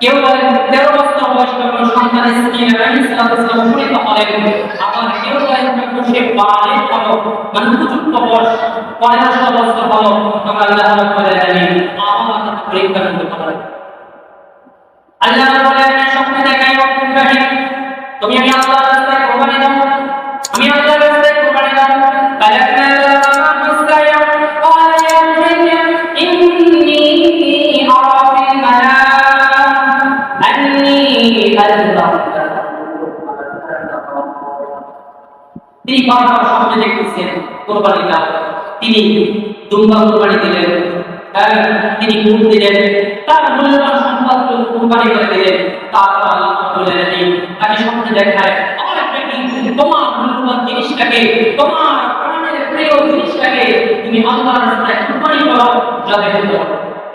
কেউ বলেন, তেরো বছর বয়স যখন সন্তান উপনীত হলেন আবার কেউ বলেন যখন সে বালে মানে বয়স পনেরোশো বছর হলো তখন আল্লাহ রাব্বুল আলামিন আবার পরীক্ষা করতে পারেন আল্লাহ রাব্বুল আলামিন স্বপ্নে দেখায় তুমি আমি আল্লাহর রাস্তায় কোরবানি তিনি বারবার স্বপ্নে দেখতেছেন কোরবানি তিনি দুম্বা কোরবানি দিলেন। তিনি কুট দিলেন। তার মূল্যবান সম্পদ কোরবানি করে দিলেন। তারপর তাকে স্বপ্নে দেখায় তোমার মূল্যবান জিনিসটাকে, তোমার প্রাণের প্রিয় জিনিসটাকে তুমি আল্লাহর রাস্তায় কোরবানি করো, যাতে হতো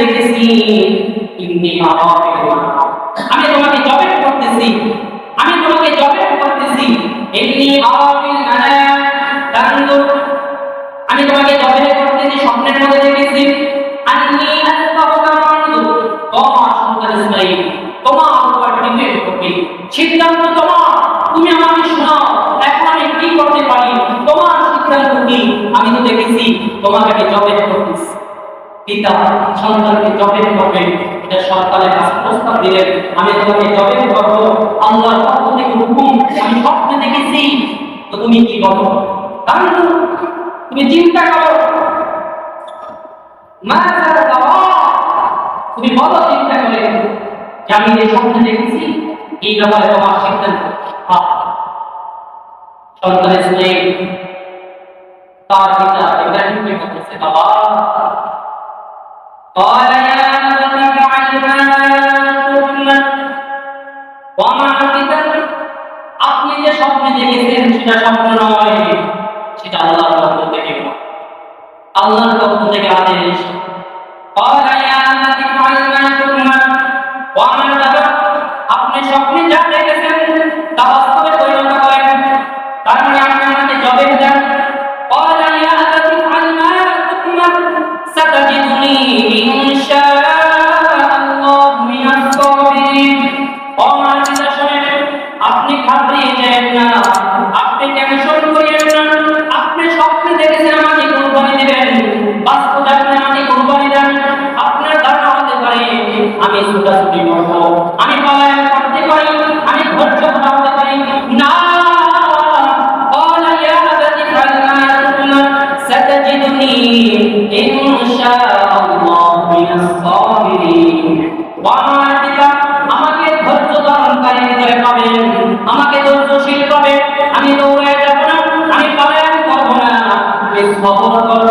দেখেছি আমি তোমাকে জবে করতেছি আমি তোমাকে জবে করতেছি তানজুর আমি তোমাকে জবে করতেছি স্বপ্নের মধ্যে দেখেছি। তোমার সিদ্ধান্ত তুমি আমাকে শোনাও। এখন কি করতে পারি? তোমার সিদ্ধান্ত আমি তো দেখেছি, তোমাকে আমি জবে করতেছি পিতা, সন্তানকে জবে করবে এটা সরকারের কাছে প্রস্তাব দিলেন, আমি তোমাকে জবে করব। আল্লাহর পক্ষ থেকে হুকুম আমি স্বপ্নে দেখেছি। তো তুমি কি বলো কারণ তুমি চিন্তা করো তুমি বলো চিন্তা করে যে আমি যে স্বপ্নে দেখেছি, এই ব্যাপারে তোমার সিদ্ধান্ত হ্যাঁ। সন্তান ইসমাইল তার পিতা ইব্রাহিমকে বলতেছে, বাবা قال يا أبت افعل ما تؤمر وما পিতা আপনি যে স্বপ্নে দেখেছেন সেটা স্বপ্ন নয় সেটা আল্লাহর পক্ষ থেকে আল্লাহর পক্ষ থেকে আদেশ قال يا أبت افعل ما تؤمر وما আপনি স্বপ্নে যা দেখেছেন তা বাস্তবে পরিণত করেন তার মানে আপনি আমাকে জবে দেন আমি ছুটাছুটি করবো আমি পলায়ন করতে পারি আমি ধৈর্য ধরাতে পারি না قال يا أبت افعل ما تؤمر ستجدني إن شاء الله من الصابرين وما পিতা আমাকে ধৈর্য ধারণকারী হিসেবে পাবেন আমাকে ধৈর্যশীল পাবেন আমি দৌড়ে যাব না আমি পলায়ন করব না আমি সবর করব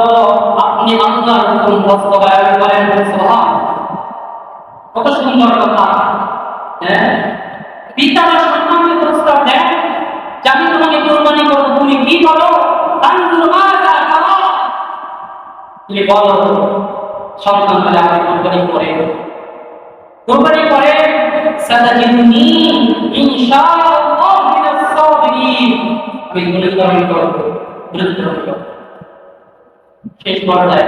আপনি আল্লাহর হুকুম বাস্তবায়ন করেন সুবহান কত সুন্দর কথা। হ্যাঁ? পিতা সন্তানকে প্রস্তাব দেন, যে আমি তোমাকে কোরবানি করব, তুমি কি বলো? তুমি বলো সন্তান তাহলে কোরবানি করে। কোরবানি করে ইনশাআল্লাহ আমি কোরবানি করব শেষ পর্যায়ে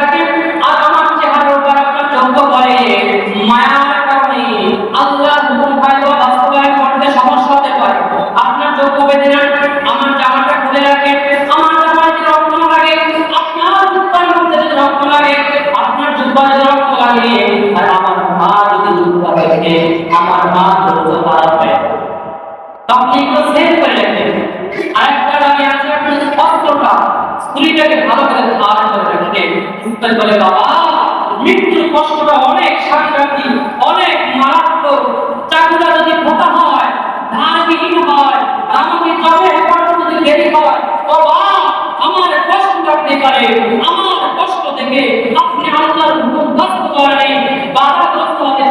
লাগে আর আমার মা যদি জুব্বা থাকে, আমার মা ধৈর্য হারাবে আপনি একটু সেভ করে আরেকটা আমি আছে আপনি অস্ত্রটা স্ত্রীটাকে ভালো করে ধারণ করে রাখবেন ইসমাইল বলে, বাবা, মৃত্যুর কষ্টটা অনেক সাংঘাতিক অনেক মারাত্মক। চাকুটা যদি ফোটা হয় ধারবিহীন হয় আমাকে হওয়ার যদি দেরি হয়, বাবা, আমার কষ্ট লাগতে পারে আমার কষ্ট থেকে আপনি আল্লাহর হুকুম বাস্তবায়নে বাধাগ্রস্ত হতে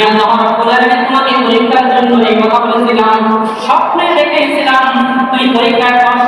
আমি আল্লাহ রাব্বুল তোমাকে পরীক্ষার জন্য এই কথা বলেছিলাম। স্বপ্নে দেখেছিলাম তুই পরীক্ষায় পাস